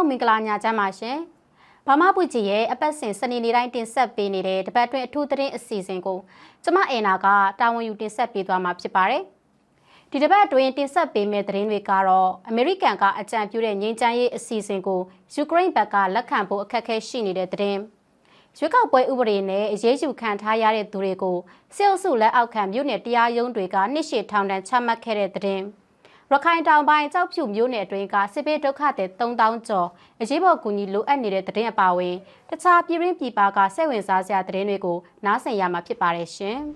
လုံးမင်္ဂလာညချမ်းပါရှင်။ဘာမပူကြီးရဲ့အပတ်စဉ်စနေနေ့တိုင်းတင်ဆက်ပေးနေတဲ့တပတ်တွင်အထူးသတင်းအစီအစဉ်ကိုကျမအင်နာကတာဝန်ယူတင်ဆက်ပေးသွားမှာဖြစ်ပါတယ်။ဒီတပတ်တွင်တင်ဆက်ပေးမယ့်သတင်းတွေကတော့အမေရိကန်ကအကြံပြုတဲ့ငြိမ်းချမ်းရေးအစီအစဉ်ကိုယူကရိန်းဘက်ကလက်ခံဖို့အခက်အခဲရှိနေတဲ့သတင်း။ရွေးကောက်ပွဲဥပဒေနဲ့အရေးယူခံထားရတဲ့သူတွေကိုစစ်အုပ်စုလက်အောက်ခံမြို့နယ်တရားရုံးတွေကနှစ်ရှည်ထောင်ဒဏ်ချမှတ်ခဲ့တဲ့သတင်း။ ရခိုင်တောင်ပိုင်းကြောက်ဖြူမြို့နယ်အတွင်းကစစ်ပေးဒုက္ခသည်3000ကျော်အရေးပေါ်ကူညီလိုအပ်နေတဲ့တရင်အပါအဝင်တခြားပြည်ရင်းပြည်ပကစိတ်ဝင်စားစရာတရင်တွေကိုနားဆင်ရမှာဖြစ်ပါတယ်ရှင်။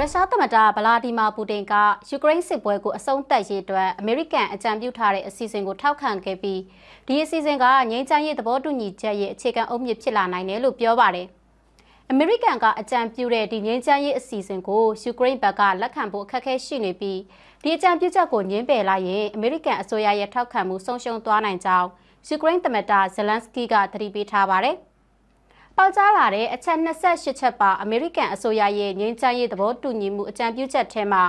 ရုရှားသမ္မတဗလာဒီမာပူတင်ကယူကရိန်းစစ်ပွဲကိုအဆုံးသတ်ရေးအတွက်အမေရိကန်အကြံပြုထားတဲ့အစီအစဉ်ကိုထောက်ခံခဲ့ပြီးဒီအစီအစဉ်ကငြိမ်းချမ်းရေးသဘောတူညီချက်ရဲ့အခြေခံအုတ်မြစ်ဖြစ်လာနိုင်တယ်လို့ပြောပါတယ် အမေရိကန်ကအကြံပြုတဲ့ဒီငြိမ်းချမ်းရေးအစီအစဉ်ကိုယူကရိန်းဘက်ကလက်ခံဖို့အခက်အခဲရှိနေပြီးဒီအကြံပြုချက်ကိုညှင်းပယ်လိုက်ရင်အမေရိကန်အစိုးရရဲ့ထောက်ခံမှုဆုံးရှုံးသွားနိုင်ကြောင်းယူကရိန်းသမ္မတဇလန်စကီကသတိပေးထားပါတယ်။ပေါကြားလာတဲ့အချက်28ချက်ပါအမေရိကန်အစိုးရရဲ့ငြိမ်းချမ်းရေးသဘောတူညီမှုအကြံပြုချက်ထဲမှာ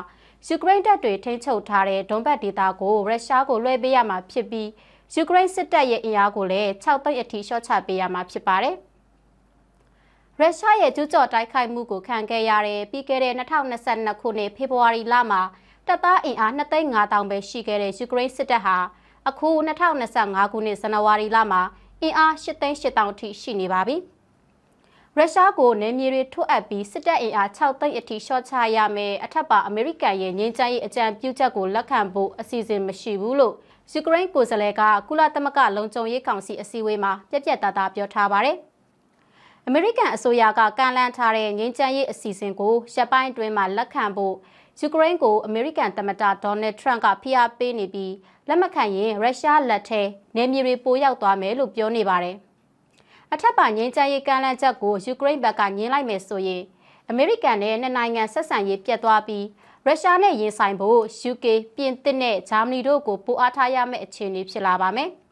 ယူကရိန်းတပ်တွေထိန်းချုပ်ထားတဲ့ဒွန်ဘတ်ဒေသကိုရုရှားကိုလွှဲပေးရမှာဖြစ်ပြီးယူကရိန်းစစ်တပ်ရဲ့အင်အားကိုလည်း6သိန်းအထိလျှော့ချပေးရမှာဖြစ်ပါတယ်။ ရုရှားရဲ့ကျူးကျော်တိုက်ခိုက်မှုကိုခံခဲ့ရတဲ့ပြီးခဲ့တဲ့2022ခုနှစ်ဖေဖော်ဝါရီလမှာတပ်သားအင်အား2,500ပဲရှိခဲ့တဲ့ယူကရိန်းစစ်တပ်ဟာအခု2025ခုနှစ်ဇန်နဝါရီလမှာအင်အား8,800ထိရှိနေပါပြီ။ရုရှားကိုနေမြေတွေထုတ်အပ်ပြီးစစ်တပ်အင်အား6သိန်းအထိရှော့ချရမယ်အထက်ပါအမေရိကန်ရဲ့ငြိမ်းချမ်းရေးအကြံပြုချက်ကိုလက်ခံဖို့အစီအစဉ်မရှိဘူးလို့ယူကရိန်းကိုယ်စားလှယ်ကကုလသမဂ္ဂလုံခြုံရေးကောင်စီအစည်းအဝေးမှာပြက်ပြက်သားသားပြောထားပါတယ်။ အမေရိကန်အစိုးရကကန့်လန့်ထားတဲ့ငြိမ်းချမ်းရေးအစီအစဉ်ကိုရပ်ပိုင်းအတွင်းမှာလက်ခံဖို့ယူကရိန်းကိုအမေရိကန်သမ္မတဒေါ်နယ်ထရန့်ကဖိအားပေးနေပြီးလက်မခံရင်ရုရှားလက်ထဲနေမြေတွေပိုရောက်သွားမယ်လို့ပြောနေပါတယ်။အထက်ပါငြိမ်းချမ်းရေးကန့်လန့်ချက်ကိုယူကရိန်းဘက်ကညှင်းလိုက်မယ်ဆိုရင်အမေရိကန်နဲ့နှစ်နိုင်ငံဆက်ဆံရေးပြတ်သွားပြီးရုရှားနဲ့ရင်ဆိုင်ဖို့ UK ပြင်သစ်နဲ့ဂျာမနီတို့ကိုပိုအားထားရမယ့်အခြေအနေဖြစ်လာပါမယ်။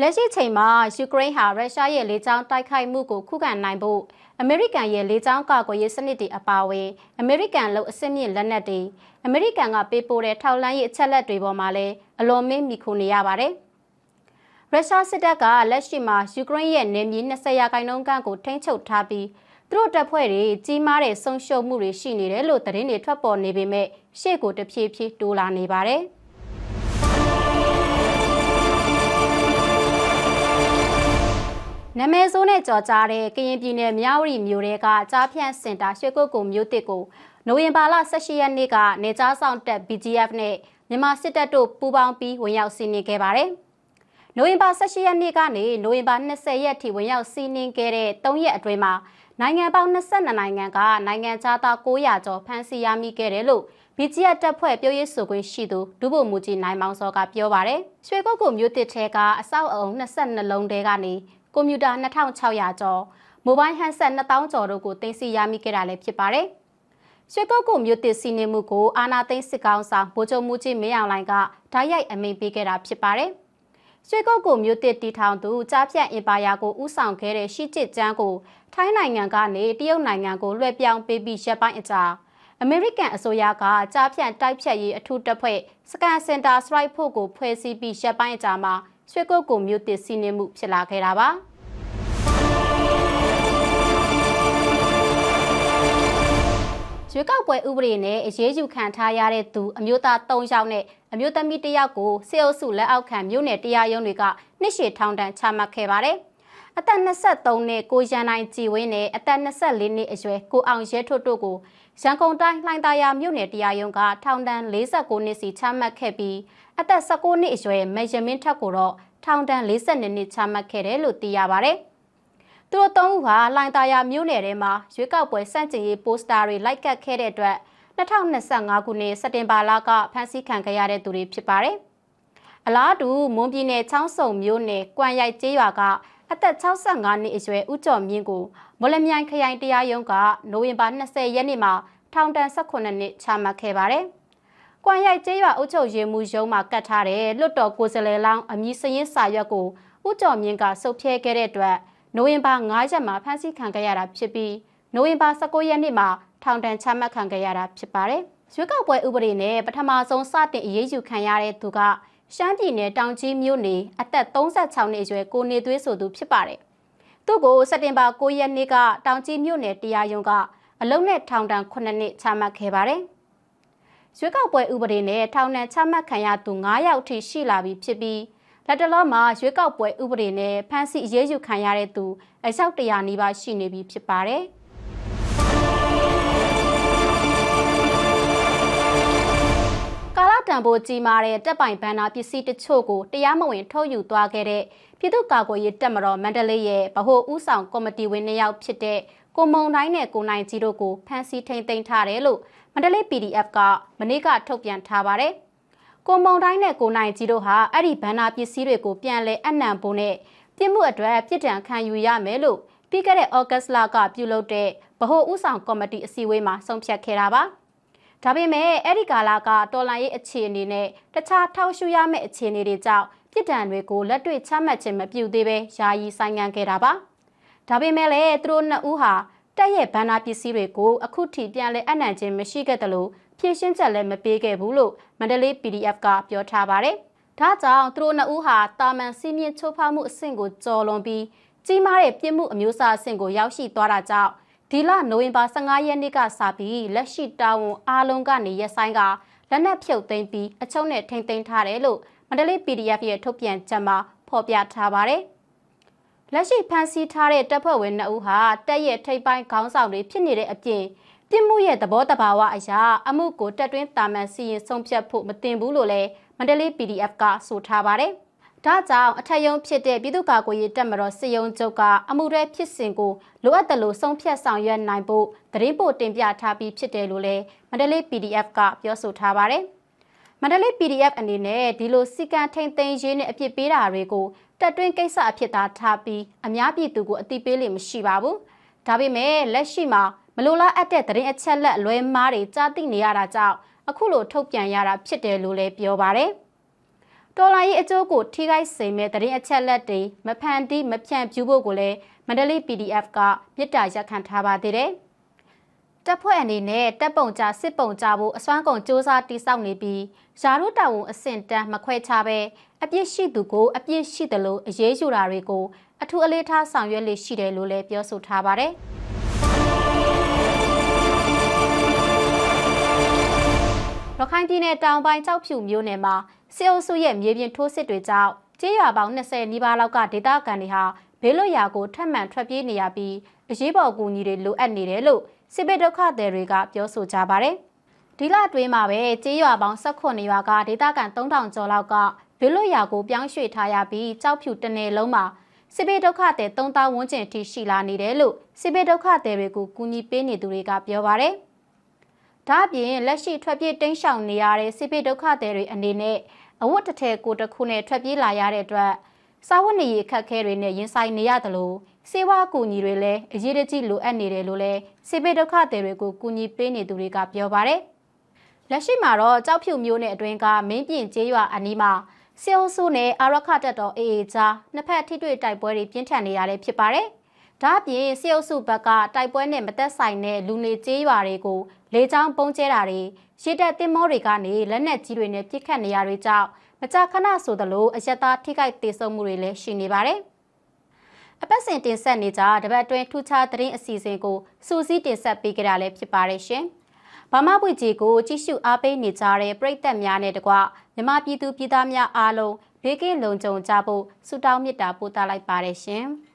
လက်ရှိချိန်မှာယူကရိန်းဟာရုရှားရဲ့လေကြောင်းတိုက်ခိုက်မှုကိုခုခံနိုင်ဖို့အမေရိကန်ရဲ့လေကြောင်းကာကွယ်ရေးစနစ်တွေအပါအဝင်အမေရိကန်လုံအစစ်မြင့်လက်နက်တွေအမေရိကန်ကပေးပို့တဲ့ထောက်လှမ်းရေးအချက်လက်တွေပေါ်မှာလည်းအလွန်မင်းမိခိုနေရပါတယ်။ရုရှားစစ်တပ်ကလက်ရှိမှာယူကရိန်းရဲ့နေမြေ20ရာခိုင်နှုန်းကန့်ကိုထိန်းချုပ်ထားပြီးသူတို့တပ်ဖွဲ့တွေကြီးမားတဲ့ဆုံးရှုံးမှုတွေရှိနေတယ်လို့သတင်းတွေထွက်ပေါ်နေပေမဲ့ရှေ့ကိုတဖြည်းဖြည်းတိုးလာနေပါတယ်။ နာမည်ဆိုးနဲ့ကြော်ကြားတဲ့ကရင်ပြည်နယ်မြဝတီမြို့တဲကကြားဖြန့်စင်တာရွှေကုတ်ကုမြို့တစ်ကိုနိုဝင်ဘာလ18ရက်နေ့ကနေကြားဆောင်တက် BGF နဲ့မြန်မာစစ်တပ်တို့ပူးပေါင်းပြီးဝင်ရောက်စီးနင်းခဲ့ပါတယ်။နိုဝင်ဘာ18ရက်နေ့ကနေနိုဝင်ဘာ20ရက်ထိဝင်ရောက်စီးနင်းခဲ့တဲ့3ရက်အတွင်းမှာနိုင်ငံပေါင်း22နိုင်ငံကနိုင်ငံသား900ကျော်ဖမ်းဆီးရမိခဲ့တယ်လို့ BGF တပ်ဖွဲ့ပြောရေးဆိုခွင့်ရှိသူဒုဗိုလ်မှူးကြီးနိုင်မောင်စောကပြောပါတယ်။ရွှေကုတ်ကုမြို့တစ်ထဲကအဆောက်အုံ22လုံးတဲကနေ ကွန်ပျူတာ2600ကျော်မိုဘိုင်းဟန်ဆက်2000ကျော်တို့ကိုတင်စီရမိခဲ့တာလည်းဖြစ်ပါတယ်။ရွှေကုတ်ကုမြို့တစ်စီနေမှုကိုအာနာသိန်းစစ်ကောင်ဆောင်ဗိုလ်ချုပ်မှုကြီးမင်းအောင်လှိုင်ကဓာတ်ရိုက်အမိန့်ပေးခဲ့တာဖြစ်ပါတယ်။ရွှေကုတ်ကုမြို့တစ်တီထောင်သူကြားဖြတ်အင်ပါယာကိုဥဆောင်ခဲ့တဲ့ရှီကျစ်ကျန်းကိုထိုင်းနိုင်ငံကနေတရုတ်နိုင်ငံကိုလွှဲပြောင်းပေးပြီးရပ်ပိုင်းအကြာအမေရိကန်အစိုးရကကြားဖြတ်တိုက်ဖြတ်ရေးအထူးတပ်ဖွဲ့စကန်စင်တာစရိုက်ဖို့ကိုဖွဲ့စည်းပြီးရပ်ပိုင်းအကြာမှာ ရွှေကုတ်ကိုမြို့တစ်စီးနှင်းမှုဖြစ်လာခဲ့တာပါရွေးကောက်ပွဲဥပဒေနဲ့အရေးယူခံထားရတဲ့သူအမျိုးသား၃ယောက်နဲ့အမျိုးသမီး၁ယောက်ကိုစေအုပ်စုလက်အောက်ခံမြို့နယ်တရားရုံးတွေကနှစ်ရှည်ထောင်ဒဏ်ချမှတ်ခဲ့ပါတယ်။အသက်23နှစ်ကိုရန်နိုင်ကြည်ဝင်းနဲ့အသက်24နှစ်အရွယ်ကိုအောင်ရဲထွတ်တို့ကို ရန်ကုန်တိုင်းလှိုင်သာယာမြို့နယ်တရားရုံးကထောင်ဒဏ်49နှစ်စီချမှတ်ခဲ့ပြီးအသက်19နှစ်အရွယ်မယမင်းထက်ကိုတော့ထောင်ဒဏ်42နှစ်ချမှတ်ခဲ့တယ်လို့သိရပါဗျ။သူတို့သုံးဦးဟာလိုင်တာယာမြို့နယ်ထဲမှာရွေးကောက်ပွဲစန့်ကျင်ရေးပိုစတာတွေလိုက်ကတ်ခဲ့တဲ့အတွက်2025ခုနှစ်စက်တင်ဘာလကဖမ်းဆီးခံခဲ့ရတဲ့သူတွေဖြစ်ပါတယ်။ အလားတူမွန်ပြည်နယ်ချောင်းစုံမြို့နယ်ကွမ်ရိုက်ကျေးရွာကအသက်65နှစ်အရွယ်ဦးကျော်မြင့်ကိုမော်လမြိုင်ခရိုင်တရားရုံးကနိုဝင်ဘာ20ရက်နေ့မှာထောင်ဒဏ်18နှစ်ချမှတ်ခဲ့ပါတယ်။။ကွမ်ရိုက်ကျေးရွာအုပ်ချုပ်ရေးမှူးရုံးမှာကတ်ထားတဲ့လွတ်တော်ကိုယ်စားလှယ်လောင်းအမည်စရင်းစာရွက်ကိုဦးကျော်မြင့်ကစုပ်ဖြဲခဲ့တဲ့အတွက်နိုဝင်ဘာ9ရက်မှာဖမ်းဆီးခံခဲ့ရတာဖြစ်ပြီးနိုဝင်ဘာ19ရက်နေ့မှာထောင်ဒဏ်ချမှတ်ခံခဲ့ရတာဖြစ်ပါတယ်။ရွေးကောက်ပွဲဥပဒေနဲ့ပထမဆုံးစတင်အရေးယူခံရတဲ့သူက ရှမ်းပြည်နယ်တောင်ကြီးမြို့နေအသက်36နှစ်အရွယ်ကိုနေသွေးဆိုသူဖြစ်ပါတယ်။သူ့ကိုစက်တင်ဘာ9ရက်နေ့ကတောင်ကြီးမြို့နယ်တရားရုံးကအလုံးနဲ့ထောင်ဒဏ်9နှစ်ချမှတ်ခဲ့ပါတယ်။ရွေးကောက်ပွဲဥပဒေနဲ့ထောင်ဒဏ်ချမှတ်ခံရသူ9ယောက်ထိရှိလာပြီဖြစ်ပြီးလက်တလောမှာရွေးကောက်ပွဲဥပဒေနဲ့ဖမ်းဆီးအရေးယူခံရတဲ့သူအယောက်တရာနီးပါးရှိနေပြီဖြစ်ပါတယ်။ တန်ဖိုးကြီးမားတဲ့တပ်ပိုင်ဘန်နာပစ္စည်းတချို့ကိုတရားမဝင်ထုတ်ယူသွားခဲ့တဲ့ပြည်သူ့ကာကွယ်ရေးတပ်မတော်မန္တလေးရဲ့ဗဟိုဦးဆောင်ကော်မတီဝင်နှစ်ယောက်ဖြစ်တဲ့ကိုမုံတိုင်းနဲ့ကိုနိုင်ကြီးတို့ကိုဖမ်းဆီးထိန်သိမ်းထားတယ်လို့မန္တလေး PDF ကမနေ့ကထုတ်ပြန်ထားပါတယ်။ကိုမုံတိုင်းနဲ့ကိုနိုင်ကြီးတို့ဟာအဲ့ဒီဘန်နာပစ္စည်းတွေကိုပြန်လဲအနံဖို့နဲ့ပြစ်မှုအတွက်ပြစ်ဒဏ်ခံယူရမယ်လို့ပြီးခဲ့တဲ့ဩဂတ်လကပြုလုပ်တဲ့ဗဟိုဦးဆောင်ကော်မတီအစည်းအဝေးမှာဆုံးဖြတ်ခဲ့တာပါ။ ဒါပေမဲ့အဲ့ဒီကာလကတော်လန်ရေးအခြေအနေနဲ့တခြားထောက်ရှုရမယ့်အခြေအနေတွေကြောင့်ပြည်တံတွေကိုလက်တွေ့ချမှတ်ခြင်းမပြုသေးပဲယာယီဆိုင်ငံခဲ့တာပါဒါပေမဲ့လည်းသူတို့နှစ်ဦးဟာတက်ရဲ့ဘန္နာပစ္စည်းတွေကိုအခုထိပြန်လဲအနံ့ခြင်းမရှိခဲ့တယ်လို့ဖြည့်ရှင်းချက်လည်းမပေးခဲ့ဘူးလို့မန္တလေး PDF ကပြောထားပါတယ်ဒါကြောင့်သူတို့နှစ်ဦးဟာတာမန်စီးမြင့်ချိုးဖောက်မှုအဆင့်ကိုကျော်လွန်ပြီးကြီးမားတဲ့ပြစ်မှုအမျိုးအစားအဆင့်ကိုရောက်ရှိသွားတာကြောင့် ဒီလနိုဝင်ဘာ15ရက်နေ့ကစပြီးလက်ရှိတာဝန်အားလုံးကနေရက်ဆိုင်ကလက်နက်ဖြုတ်သိမ်းပြီးအချုံနဲ့ထိမ့်သိမ်းထားတယ်လို့မန္တလေး PDF ရဲ့ထုတ်ပြန်ချက်မှာဖော်ပြထားပါတယ်။လက်ရှိဖမ်းဆီးထားတဲ့တပ်ဖွဲ့ဝင်2ဦးဟာတပ်ရဲ့ထိပ်ပိုင်းခေါင်းဆောင်တွေဖြစ်နေတဲ့အပြင်ပြစ်မှုရဲ့သဘောတဘာဝအရာအမှုကိုတက်တွင်းတာမန်စီရင်ဆုံးဖြတ်ဖို့မတင်ဘူးလို့လည်းမန္တလေး PDF ကဆိုထားပါတယ်။ ဒါကြောင့်အထက်ယုံဖြစ်တဲ့ပြည်သူ့ကာကွယ်ရေးတပ်မတော်စစ်ယုံချုပ်ကအမှုရဲဖြစ်စဉ်ကိုလိုအပ်တယ်လို့ဆုံးဖြတ်ဆောင်ရွက်နိုင်ဖို့သတင်းပို့တင်ပြထားပြီးဖြစ်တယ်လို့လည်းမန္တလေး PDF ကပြောဆိုထားပါတယ်။မန္တလေး PDF အနေနဲ့ဒီလိုစီကံထိန်သိမ်းရေးနဲ့အပြစ်ပေးတာတွေကိုတက်တွင်းကိစ္စအဖြစ်သာထားပြီးအများပြည်သူကိုအတိပေးလို့မရှိပါဘူး။ဒါပေမဲ့လက်ရှိမှာမလိုလားအပ်တဲ့သတင်းအချက်လက်လွဲမားတွေကြားသိနေရတာကြောင့်အခုလိုထုတ်ပြန်ရတာဖြစ်တယ်လို့လည်းပြောပါတယ်။ တော်လိုင်းရဲ့အကျိုးကိုထိခိုက်စေမဲ့တရင်အချက်လက်တွေမဖန်တီးမဖြန့်ပြူဖို့ကိုလည်းမန္တလေး PDF ကမြစ်တာရက်ခံထားပါသေးတယ်။တပ်ဖွဲ့အနေနဲ့တပ်ပုံကြစစ်ပုံကြဖို့အစွမ်းကုန်စ조사တိစောက်နေပြီးယာရုတာဝန်အဆင့်တန်းမခွဲခြားပဲအပြစ်ရှိသူကိုအပြစ်ရှိတယ်လို့အရေးယူတာတွေကိုအထူးအလေးထားဆောင်ရွက်လေရှိတယ်လို့လည်းပြောဆိုထားပါတယ်။ရခိုင်ပြည်နယ်တောင်ပိုင်းကြောက်ဖြူမြို့နယ်မှာ စစ်အုပ်စုရဲ့မြေပြင်ထိုးစစ်တွေကြောင့်ကျေးရွာပေါင်း20နီးပါးလောက်ကဒေသခံတွေဟာဘေးလွတ်ရာကိုထပ်မံထွက်ပြေးနေရပြီးအရေးပေါ်ကူညီတွေလိုအပ်နေတယ်လို့စစ်ဘေးဒုက္ခသည်တွေကပြောဆိုကြပါတယ်။ဒီလအတွင်းမှာပဲကျေးရွာပေါင်း18ရွာကဒေသခံ3000ကျော်လောက်ကဘေးလွတ်ရာကိုပြောင်းရွှေ့ထားရပြီးကြောက်ဖြူတနယ်လုံးမှာစစ်ဘေးဒုက္ခသည်3000ဝန်းကျင်ထိရှိလာနေတယ်လို့စစ်ဘေးဒုက္ခသည်တွေကိုကူညီပေးနေသူတွေကပြောပါတယ်။ဒါ့အပြင်လက်ရှိထွက်ပြေးတိမ်းရှောင်နေရတဲ့စစ်ဘေးဒုက္ခသည်တွေအနေနဲ့ အဝတ်တစ်ထည်ကိုတစ်ခုနဲ့ထွက်ပြေးလာရတဲ့အတွက်စားဝတ်နေရေးအခက်အခဲတွေနဲ့ရင်ဆိုင်နေရတယ်လို့စေဝါကူညီတွေလည်းအရေးတကြီးလိုအပ်နေတယ်လို့လည်းစေဘေးဒုက္ခသည်တွေကိုကူညီပေးနေသူတွေကပြောပါတယ်။လက်ရှိမှာတော့ကြောက်ဖြူမျိုးနဲ့အတွင်းကမင်းပြင်ကျေးရွာအနီးမှာစေအုပ်စုနဲ့အာရခတက်တော်အေအေကြားနှစ်ဖက်ထိတွေ့တိုက်ပွဲတွေပြင်းထန်နေရတယ်ဖြစ်ပါတယ်။ဒါ့အပြင်စေအုပ်စုဘက်ကတိုက်ပွဲနဲ့မသက်ဆိုင်တဲ့လူနေကျေးရွာတွေကိုလေကြောင်းပုံကျဲတာတွေရစ်တက်တင်မောတွေကနေလက်နက်ကြီးတွေနဲ့ပစ်ခတ်နေရတွေကြောင့် မကြာခဏဆိုသလိုအယက်သားထိခိုက်ဒေဆုံးမှုတွေလည်းရှိနေပါတယ်။အပတ်စဉ်တင်ဆက်နေကြတပတ်တွင်းထူးခြားသတင်းအစီအစဉ်ကိုစူးစီးတင်ဆက်ပေးကြတာလည်းဖြစ်ပါတယ်ရှင်။ဗမာပွေကြီးကိုကြည့်ရှုအားပေးနေကြတဲ့ပရိသတ်များနဲ့တကွမြမပြည်သူပြည်သားများအားလုံးဘေးကင်းလုံခြုံကြဖို့ဆုတောင်းမေတ္တာပို့သလိုက်ပါတယ်ရှင်။